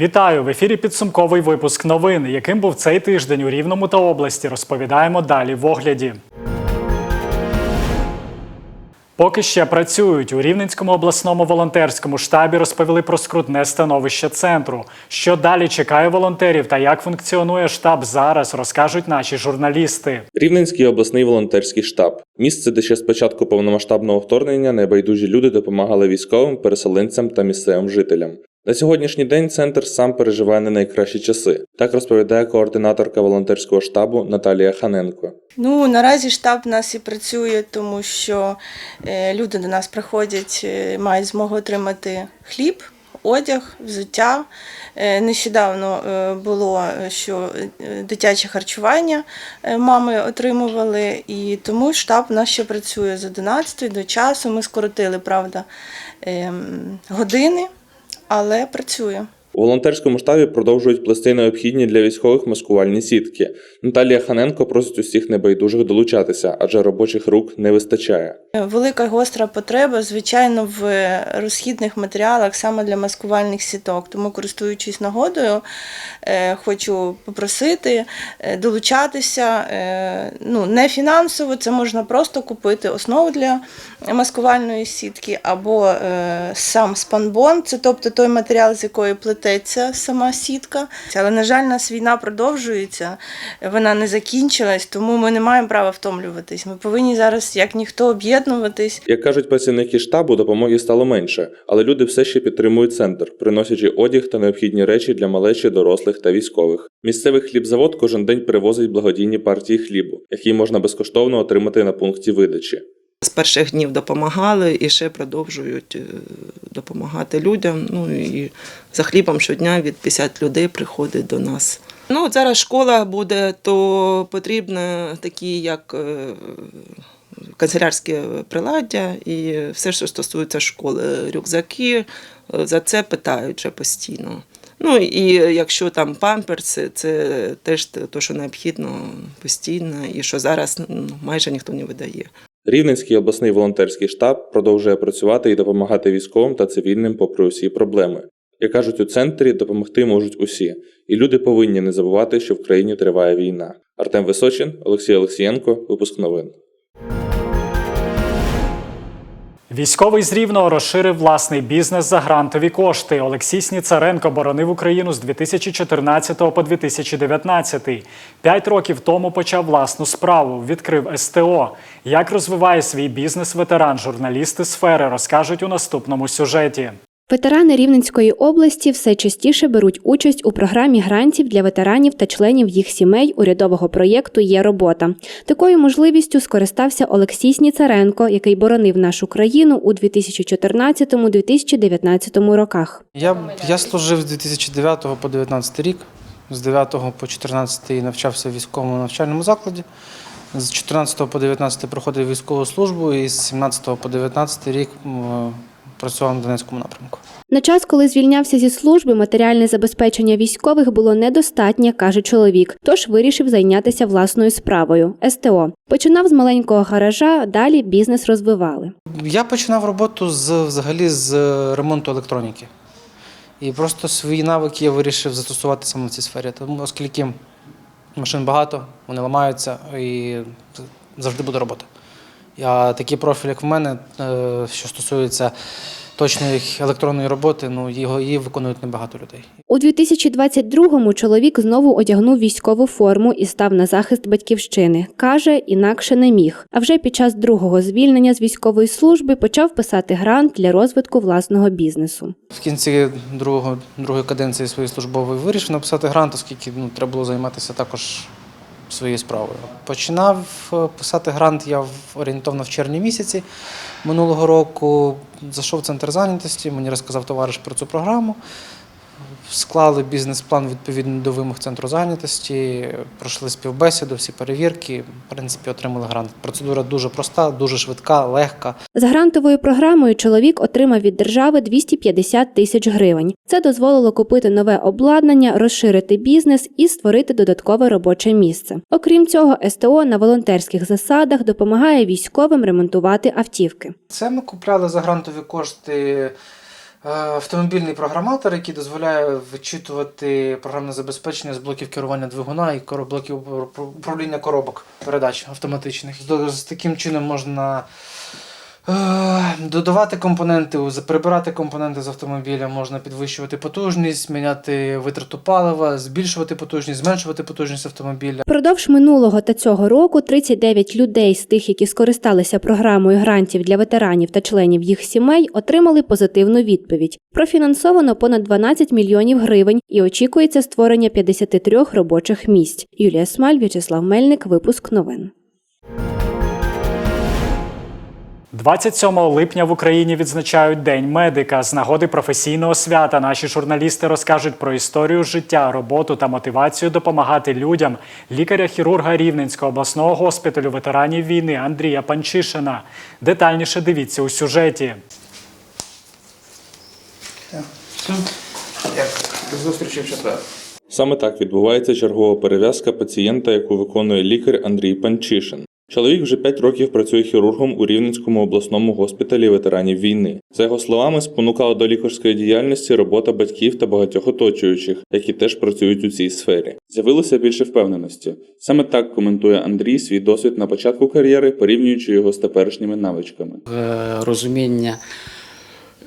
Вітаю в ефірі. Підсумковий випуск новин. Яким був цей тиждень у Рівному та області, розповідаємо далі в огляді. Поки ще працюють у Рівненському обласному волонтерському штабі. Розповіли про скрутне становище центру. Що далі чекає волонтерів та як функціонує штаб зараз, розкажуть наші журналісти. Рівненський обласний волонтерський штаб місце, де ще з початку повномасштабного вторгнення небайдужі люди допомагали військовим, переселенцям та місцевим жителям. На сьогоднішній день центр сам переживає не найкращі часи. Так розповідає координаторка волонтерського штабу Наталія Ханенко. Ну, наразі штаб у нас і працює, тому що е, люди до нас приходять, е, мають змогу отримати хліб, одяг, взуття. Е, нещодавно було, що дитяче харчування мами отримували, і тому штаб у нас ще працює з 11 до часу. Ми скоротили, правда, ем, години, але працює. У волонтерському штабі продовжують плести необхідні для військових маскувальні сітки. Наталія Ханенко просить усіх небайдужих долучатися, адже робочих рук не вистачає. Велика гостра потреба, звичайно, в розхідних матеріалах саме для маскувальних сіток. Тому, користуючись нагодою, е, хочу попросити е, долучатися. е, Ну, не фінансово, це можна просто купити основу для маскувальної сітки або сам спанбон, це тобто той матеріал, з якої плететься сама сітка. Але, на жаль, нас війна продовжується, вона не закінчилась, тому ми не маємо права втомлюватись. Ми повинні зараз, як ніхто, об'єднуватись. Як кажуть працівники штабу, допомоги стало менше, але люди все ще підтримують центр, приносячи одяг та необхідні речі для малечі, дорослих та військових. Місцевий хлібзавод кожен день привозить благодійні партії хлібу, які можна безкоштовно отримати на пункті видачі. З перших днів допомагали і ще продовжують е, допомагати людям. Ну і за хлібом щодня від 50 людей приходить до нас. Ну, зараз школа буде, то потрібно такі, як е, канцелярське приладдя і все, що стосується школи, рюкзаки, е, за це питають вже постійно. Ну і якщо там памперси, це теж те, що необхідно постійно, і що зараз ну, майже ніхто не видає. Рівненський обласний волонтерський штаб продовжує працювати і допомагати військовим та цивільним попри усі проблеми. Як кажуть у центрі, допомогти можуть усі, і люди повинні не забувати, що в країні триває війна. Артем Височин, Олексій Олексієнко, випуск новин. Військовий з Рівного розширив власний бізнес за грантові кошти. Олексій Сніцаренко боронив Україну з 2014 по 2019. П'ять років тому почав власну справу, відкрив СТО. Як розвиває свій бізнес ветеран, журналісти сфери розкажуть у наступному сюжеті. Ветерани Рівненської області все частіше беруть участь у програмі грантів для ветеранів та членів їх сімей урядового проєкту Є робота. Такою можливістю скористався Олексій Сніцаренко, який боронив нашу країну у 2014-2019 роках. Я, я служив з 2009 по 2019 рік. З 9 по 14 навчався в військовому навчальному закладі. З 14 по 19 проходив військову службу і з 17 по 19 рік працював на Донецькому напрямку. На час, коли звільнявся зі служби, матеріальне забезпечення військових було недостатнє, каже чоловік. Тож вирішив зайнятися власною справою СТО. Починав з маленького гаража, далі бізнес розвивали. Я починав роботу з взагалі з ремонту електроніки. І просто свої навики я вирішив застосувати саме в цій сфері. Тому оскільки машин багато, вони ламаються і завжди буде робота. А такий профіль, як в мене, е, що стосується точної електронної роботи, ну його її виконують небагато людей. У 2022-му чоловік знову одягнув військову форму і став на захист батьківщини. Каже, інакше не міг. А вже під час другого звільнення з військової служби почав писати грант для розвитку власного бізнесу. В кінці другого, другої каденції своєї службової вирішив написати грант, оскільки ну, треба було займатися також своєю справою. Починав е, писати грант я орієнтовно в червні місяці минулого року. Зайшов в центр зайнятості, мені розказав товариш про цю програму. Склали бізнес-план відповідно до вимог центру зайнятості, пройшли співбесіду, всі перевірки, в принципі, отримали грант. Процедура дуже проста, дуже швидка, легка. За грантовою програмою чоловік отримав від держави 250 тисяч гривень. Це дозволило купити нове обладнання, розширити бізнес і створити додаткове робоче місце. Окрім цього, СТО на волонтерських засадах допомагає військовим ремонтувати автівки. Це ми купляли за грантові кошти Автомобільний програматор, який дозволяє вичитувати програмне забезпечення з блоків керування двигуна і блоків управління коробок передач автоматичних. З- таким чином можна е, додавати компоненти, прибирати компоненти з автомобіля, можна підвищувати потужність, міняти витрату палива, збільшувати потужність, зменшувати потужність автомобіля. Впродовж минулого та цього року 39 людей з тих, які скористалися програмою грантів для ветеранів та членів їх сімей, отримали позитивну відповідь. Профінансовано понад 12 мільйонів гривень і очікується створення 53 робочих місць. Юлія Смаль, В'ячеслав Мельник, випуск новин. 27 липня в Україні відзначають День медика. З нагоди професійного свята наші журналісти розкажуть про історію життя, роботу та мотивацію допомагати людям лікаря-хірурга Рівненського обласного госпіталю ветеранів війни Андрія Панчишина. Детальніше дивіться у сюжеті. До зустрічі в четвер. Саме так відбувається чергова перев'язка пацієнта, яку виконує лікар Андрій Панчишин. Чоловік вже 5 років працює хірургом у Рівненському обласному госпіталі ветеранів війни. За його словами, спонукала до лікарської діяльності робота батьків та багатьох оточуючих, які теж працюють у цій сфері. З'явилося більше впевненості. Саме так коментує Андрій свій досвід на початку кар'єри, порівнюючи його з теперішніми навичками. е, розуміння,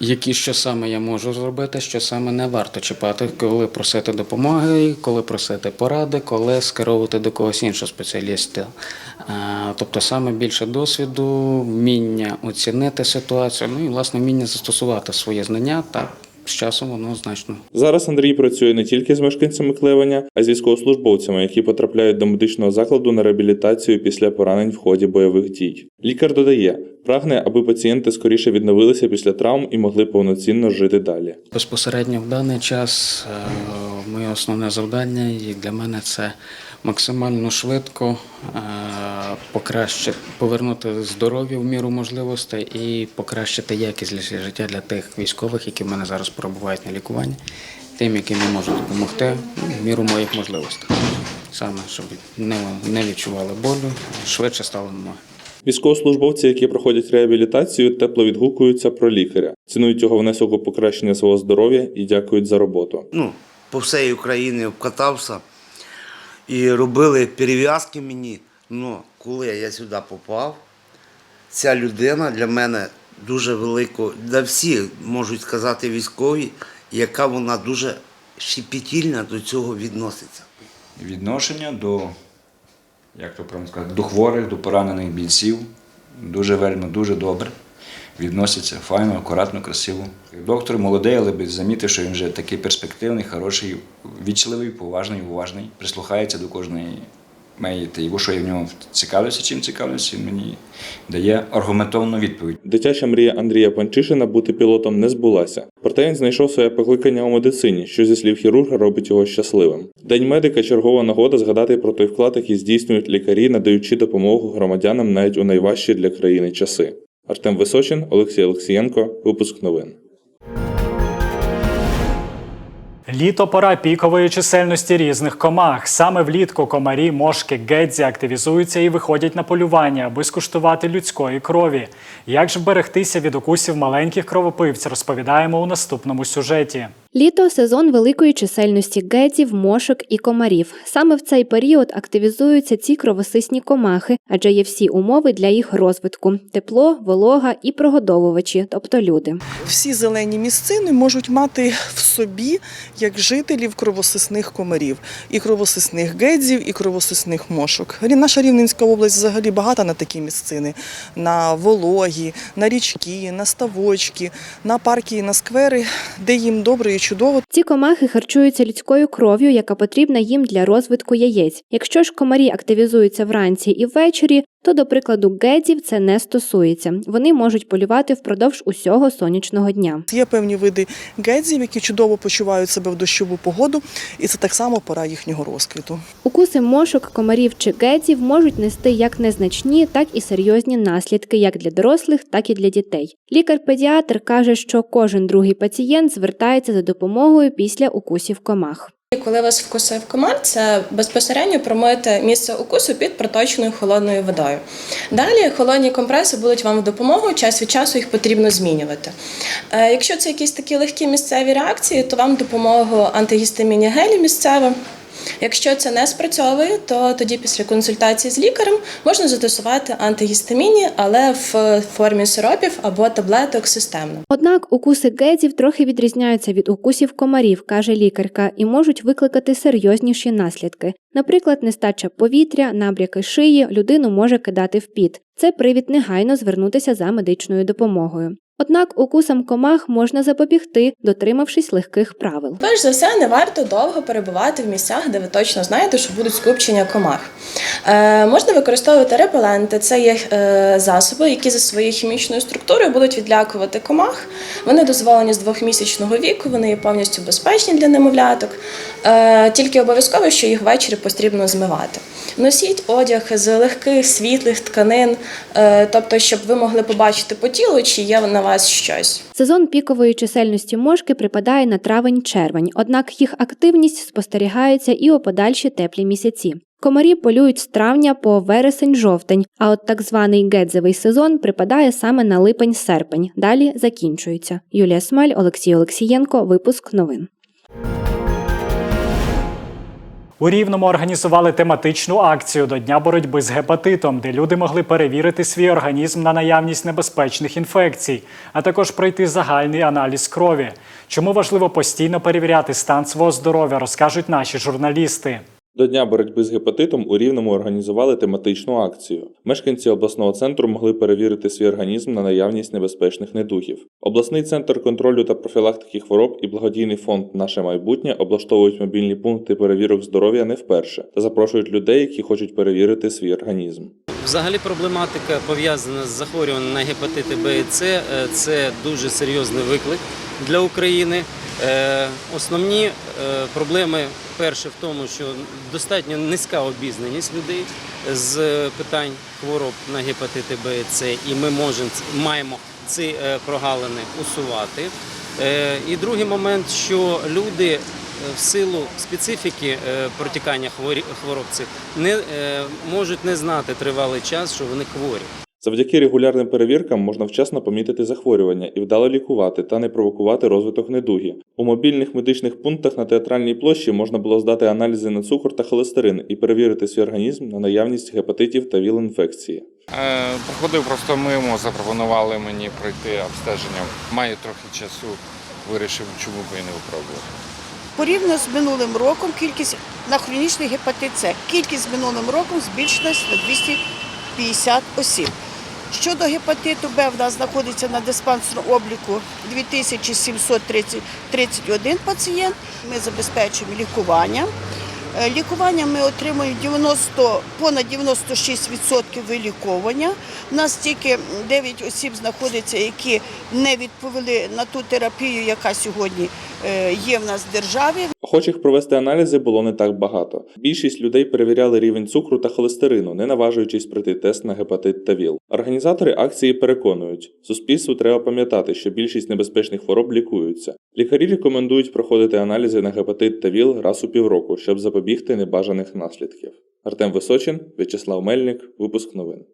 які що саме я можу зробити, що саме не варто чіпати, коли просити допомоги, коли просити поради, коли скеровувати до когось іншого спеціаліста. Тобто саме більше досвіду, вміння оцінити ситуацію, ну і власне вміння застосувати свої знання, та з часом воно значно Зараз Андрій працює не тільки з мешканцями Клевеня, а й з військовослужбовцями, які потрапляють до медичного закладу на реабілітацію після поранень в ході бойових дій. Лікар додає, прагне, аби пацієнти скоріше відновилися після травм і могли повноцінно жити далі. Безпосередньо в даний час е, моє основне завдання і для мене це максимально швидко е, покращити, повернути здоров'я в міру можливостей і покращити якість життя для тих військових, які в мене зараз перебувають на лікуванні, тим, яким я можу допомогти в міру моїх можливостей. Саме, щоб не, не відчували болю, швидше стали на. Військовослужбовці, які проходять реабілітацію, тепло відгукуються про лікаря, цінують його внесок у покращення свого здоров'я і дякують за роботу. ну, по всій Україні обкатався і робили перев'язки мені. Ну, коли я сюди попав, ця людина для мене дуже велика, для всіх можуть сказати військові, яка вона дуже щепетільна до цього відноситься. відношення до, як то правильно сказати, до хворих, до поранених бійців дуже вельми, дуже добре. Відносяться файно, акуратно, красиво. Доктор молодий, але би замітив, що він вже такий перспективний, хороший, вічливий, поважний, уважний, прислухається до кожної моєї його, що я в нього цікавлюся, чим цікавлюся, він мені дає аргументовну відповідь. Дитяча мрія Андрія Панчишина бути пілотом не збулася. Проте він знайшов своє покликання у медицині, що зі слів хірурга робить його щасливим. День медика чергова нагода згадати про той вклад, який здійснюють лікарі, надаючи допомогу громадянам навіть у найважчі для країни часи. Артем Височин, Олексій Олексієнко, випуск новин. Літо пора пікової чисельності різних комах. Саме влітку комарі, мошки, гедзі активізуються і виходять на полювання, аби скуштувати людської крові. Як ж вберегтися від укусів маленьких кровопивців, розповідаємо у наступному сюжеті. Літо сезон великої чисельності гедзів, мошок і комарів. Саме в цей період активізуються ці кровосисні комахи, адже є всі умови для їх розвитку: тепло, волога і прогодовувачі, тобто люди. всі зелені місцини можуть мати в собі як жителів кровосисних комарів, і кровосисних гедзів, і кровосисних мошок. Наша Рівненська область взагалі багата на такі місцини: на вологі, на річки, на ставочки, на парки і на сквери, де їм добре чудово. Ці комахи харчуються людською кров'ю, яка потрібна їм для розвитку яєць. Якщо ж комарі активізуються вранці і ввечері, то, до прикладу, гедзів це не стосується. Вони можуть полювати впродовж усього сонячного дня. Є певні види гедзів, які чудово почувають себе в дощову погоду, і це так само пора їхнього розквіту. Укуси мошок, комарів чи гедзів можуть нести як незначні, так і серйозні наслідки як для дорослих, так і для дітей. Лікар-педіатр каже, що кожен другий пацієнт звертається за допомогою після укусів комах. Коли вас вкусив комар, це безпосередньо промити місце укусу під проточною холодною водою. Далі холодні компреси будуть вам в допомогу, час від часу їх потрібно змінювати. Е, Якщо це якісь такі легкі місцеві реакції, то вам допомогу антигістамінні гелі місцеве. Якщо це не спрацьовує, то тоді після консультації з лікарем можна застосувати антигістамінні, але в формі сиропів або таблеток системно. Однак укуси гедзів трохи відрізняються від укусів комарів, каже лікарка, і можуть викликати серйозніші наслідки. Наприклад, нестача повітря, набряки шиї людину може кидати в піт. Це привід негайно звернутися за медичною допомогою. Однак укусам комах можна запобігти, дотримавшись легких правил. Перш за все, не варто довго перебувати в місцях, де ви точно знаєте, що будуть скупчення комах. Е, можна використовувати репеленти. Це є е, засоби, які за своєю хімічною структурою будуть відлякувати комах. Вони дозволені з двохмісячного віку, вони є повністю безпечні для немовляток. Е, тільки обов'язково, що їх ввечері потрібно змивати. Носіть одяг з легких світлих тканин, е, тобто, щоб ви могли побачити по тілу, чи є на вас щось. Сезон пікової чисельності мошки припадає на травень-червень, однак їх активність спостерігається і у подальші теплі місяці. Комарі полюють з травня по вересень-жовтень, а от так званий гедзевий сезон припадає саме на липень-серпень. Далі закінчується. Юлія Смаль, Олексій Олексієнко. Випуск новин. У Рівному організували тематичну акцію до Дня боротьби з гепатитом, де люди могли перевірити свій організм на наявність небезпечних інфекцій, а також пройти загальний аналіз крові. Чому важливо постійно перевіряти стан свого здоров'я, розкажуть наші журналісти. До Дня боротьби з гепатитом у Рівному організували тематичну акцію. Мешканці обласного центру могли перевірити свій організм на наявність небезпечних недугів. Обласний центр контролю та профілактики хвороб і благодійний фонд Наше майбутнє облаштовують мобільні пункти перевірок здоров'я не вперше та запрошують людей, які хочуть перевірити свій організм. Взагалі проблематика пов'язана з захворюванням на гепатити Б і С. е, Це дуже серйозний виклик для України. Е, Основні е, проблеми перше в тому, що достатньо низька обізнаність людей з питань хвороб на гепатити Б і С, і ми можемо маємо ці прогалини усувати. І другий момент, що люди в силу специфіки е, протікання хвороб цих не е, можуть не знати тривалий час, що вони хворі. Завдяки регулярним перевіркам можна вчасно помітити захворювання і вдало лікувати та не провокувати розвиток недуги. У мобільних медичних пунктах на театральній площі можна було здати аналізи на цукор та холестерин і перевірити свій організм на наявність гепатитів та ВІЛ-інфекції. Е, Проходив просто мимо, запропонували мені пройти обстеження. Маю трохи часу, вирішив, чому б і не випробувати. Порівняно з минулим роком кількість на хронічний гепатит С. Кількість з минулим роком збільшилась на 250 осіб. Щодо гепатиту Б, в нас знаходиться на диспансерному обліку 2731 пацієнт. Ми забезпечуємо лікування. Е, Лікування ми отримуємо 90, понад 96% виліковування. У нас тільки 9 осіб знаходиться, які не відповіли на ту терапію, яка сьогодні е, є в нас в державі. Охочих провести аналізи було не так багато. Більшість людей перевіряли рівень цукру та холестерину, не наважуючись пройти тест на гепатит та ВІЛ. Організатори акції переконують, суспільству треба пам'ятати, що більшість небезпечних хвороб лікуються. Лікарі рекомендують проходити аналізи на гепатит та ВІЛ раз у півроку, щоб запобігти небажаних наслідків. Артем Височин, В'ячеслав Мельник, випуск новин.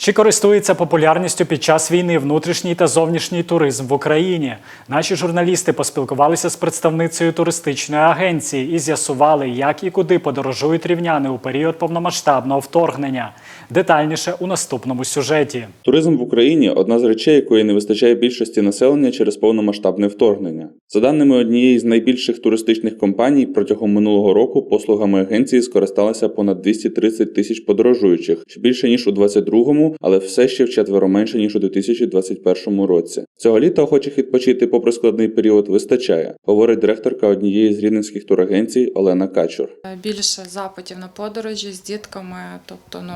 Чи користується популярністю під час війни внутрішній та зовнішній туризм в Україні? Наші журналісти поспілкувалися з представницею туристичної агенції і з'ясували, як і куди подорожують рівняни у період повномасштабного вторгнення. Детальніше у наступному сюжеті. Туризм в Україні одна з речей, якої не вистачає більшості населення через повномасштабне вторгнення. За даними однієї з найбільших туристичних компаній, протягом минулого року послугами агенції скористалося понад 230 тисяч подорожуючих, що більше ніж у 22-му, але все ще вчетверо менше ніж у 2021 році. Цього літа охочих відпочити попри складний період вистачає, говорить директорка однієї з рівненських турагенцій Олена Качур. більше запитів на подорожі з дітками. Тобто, ну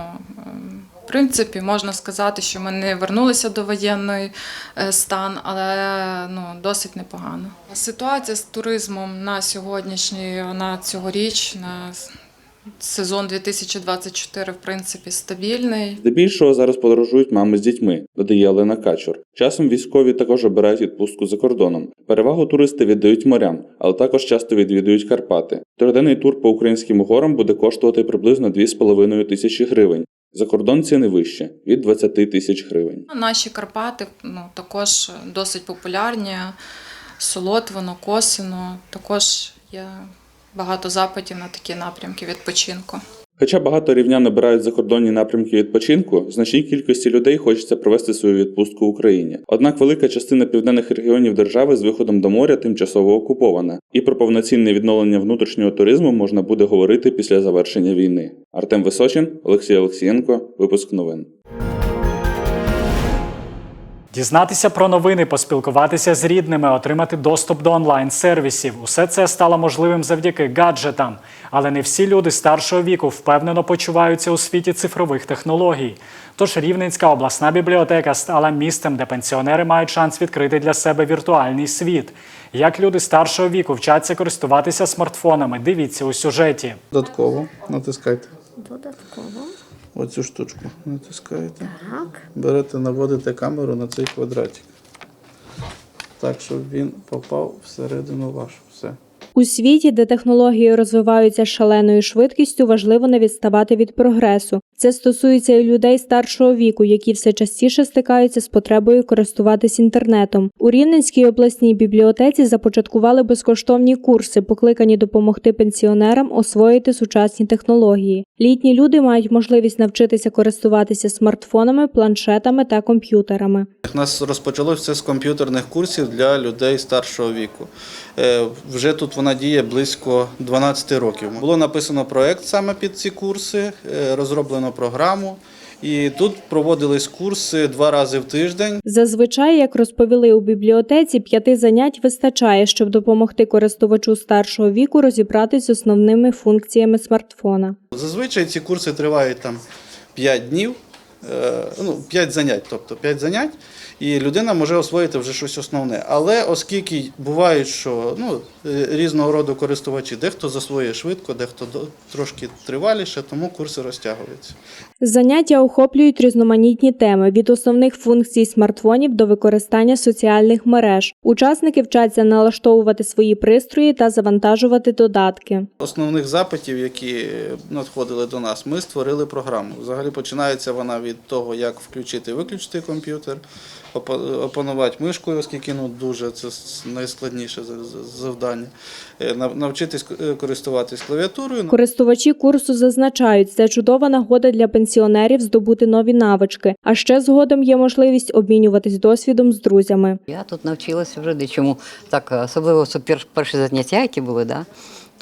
в принципі, можна сказати, що ми не вернулися до воєнної е, стан, але ну досить непогано. Ситуація з туризмом на сьогоднішній, на цьогоріч, на сезон 2024, в принципі, стабільний. Здебільшого зараз подорожують мами з дітьми, додає Олена Качур. Часом військові також обирають відпустку за кордоном. Перевагу туристи віддають морям, але також часто відвідують Карпати. Триденний тур по українським горам буде коштувати приблизно 2,5 тисячі гривень. За кордон ціни вище від 20 тисяч гривень. Наші Карпати ну, також досить популярні. Солотвино, Косино, також є багато запитів на такі напрямки відпочинку. Хоча багато рівнян обирають закордонні напрямки відпочинку, значній кількості людей хочеться провести свою відпустку в Україні. Однак велика частина південних регіонів держави з виходом до моря тимчасово окупована, і про повноцінне відновлення внутрішнього туризму можна буде говорити після завершення війни. Артем Височин, Олексій Олексієнко, випуск новин. Дізнатися про новини, поспілкуватися з рідними, отримати доступ до онлайн-сервісів. Усе це стало можливим завдяки гаджетам. Але не всі люди старшого віку впевнено почуваються у світі цифрових технологій. Тож Рівненська обласна бібліотека стала місцем, де пенсіонери мають шанс відкрити для себе віртуальний світ. Як люди старшого віку вчаться користуватися смартфонами, дивіться у сюжеті. Додатково натискайте. Додатково. Оцю штучку натискаєте. Так. Берете, наводите камеру на цей квадратик. Так, щоб він попав всередину вашу. Все. У світі, де технології розвиваються з шаленою швидкістю, важливо не відставати від прогресу. Це стосується і людей старшого віку, які все частіше стикаються з потребою користуватись інтернетом. У Рівненській обласній бібліотеці започаткували безкоштовні курси, покликані допомогти пенсіонерам освоїти сучасні технології. Літні люди мають можливість навчитися користуватися смартфонами, планшетами та комп'ютерами. У нас розпочалося з комп'ютерних курсів для людей старшого віку. Е, Вже тут вона діє близько 12 років. Було написано проект саме під ці курси, е, програму. І тут проводились курси два рази в тиждень. Зазвичай, як розповіли у бібліотеці, п'яти занять вистачає, щоб допомогти користувачу старшого віку розібратись з основними функціями смартфона. Зазвичай ці курси тривають там 5 днів, ну, 5 занять, тобто 5 занять, і людина може освоїти вже щось основне. Але оскільки бувають, що ну, е, різного роду користувачі, дехто засвоює швидко, дехто трошки триваліше, тому курси розтягуються. Заняття охоплюють різноманітні теми від основних функцій смартфонів до використання соціальних мереж. Учасники вчаться налаштовувати свої пристрої та завантажувати додатки. Основних запитів, які надходили до нас, ми створили програму. Взагалі починається вона від того, як включити і виключити комп'ютер, опанувати мишкою, оскільки ну, дуже це найскладніше за- за- завдання, Е, навчитись е, користуватись клавіатурою. Користувачі курсу зазначають, це чудова нагода для пенсіонерів здобути нові навички. А ще згодом є можливість обмінюватись досвідом з друзями. Я тут навчилася вже дечому. Так, особливо перші заняття, які були, да?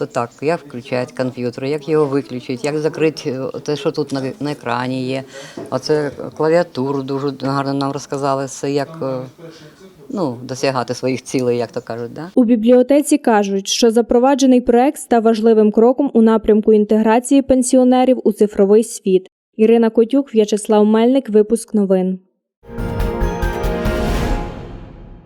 То так, як включати комп'ютер, як його виключити, як закрити е, те, що тут на, на екрані є. Оце клавіатуру дуже гарно нам розказали, це як е, ну, досягати своїх цілей, як то кажуть. Да? У бібліотеці кажуть, що запроваджений проект став важливим кроком у напрямку інтеграції пенсіонерів у цифровий світ. Ірина Котюк, В'ячеслав Мельник, випуск новин.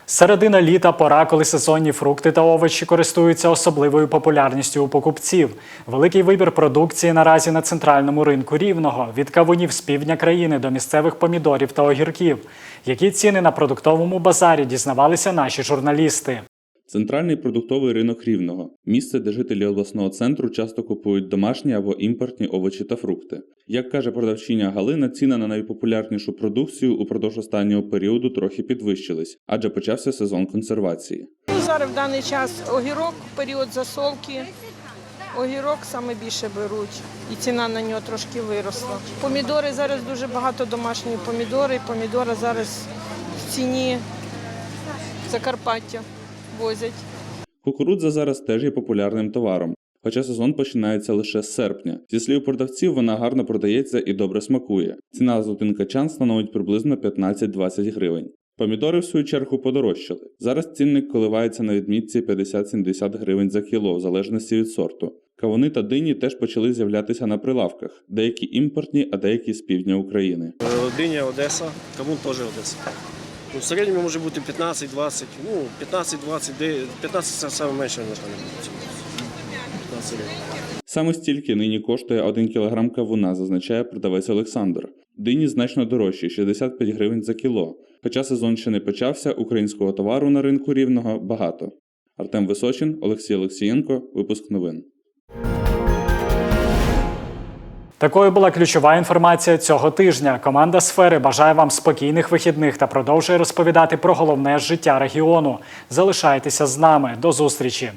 Середина літа пора, коли сезонні фрукти та овочі користуються особливою популярністю у покупців. Великий вибір продукції наразі на центральному ринку рівного від кавунів з півдня країни до місцевих помідорів та огірків. Які ціни на продуктовому базарі дізнавалися наші журналісти. Центральний продуктовий ринок Рівного місце, де жителі обласного центру часто купують домашні або імпортні овочі та фрукти. Як каже продавчиня Галина, ціни на найпопулярнішу продукцію упродовж останнього періоду трохи підвищились, адже почався сезон консервації. Ну, зараз в даний час огірок, період засолки. Огірок саме більше беруть, і ціна на нього трошки виросла. Помідори зараз дуже багато домашньої помідори. Помідори зараз в ціні Закарпаття возять. Кукурудза зараз теж є популярним товаром, хоча сезон починається лише з серпня. Зі слів продавців, вона гарно продається і добре смакує. Ціна за один качан становить приблизно 15-20 гривень. Помідори, в свою чергу, подорожчали. Зараз цінник коливається на відмітці 50-70 гривень за кіло, в залежності від сорту. Кавуни та дині теж почали з'являтися на прилавках, деякі імпортні, а деякі з півдня України. Диня Одеса, кавун теж Одеса. Ну, в середньому може бути 15-20, ну 15-20, 15 це саме менше, напевно, буде. 15. Саме стільки нині коштує 1 кг кавуна, зазначає продавець Олександр. Дині значно дорожчі 65 гривень за кіло. Хоча сезон ще не почався, українського товару на ринку рівного багато. Артем Височин, Олексій Олексієнко, випуск новин. Такою була ключова інформація цього тижня. Команда сфери бажає вам спокійних вихідних та продовжує розповідати про головне життя регіону. Залишайтеся з нами. До зустрічі.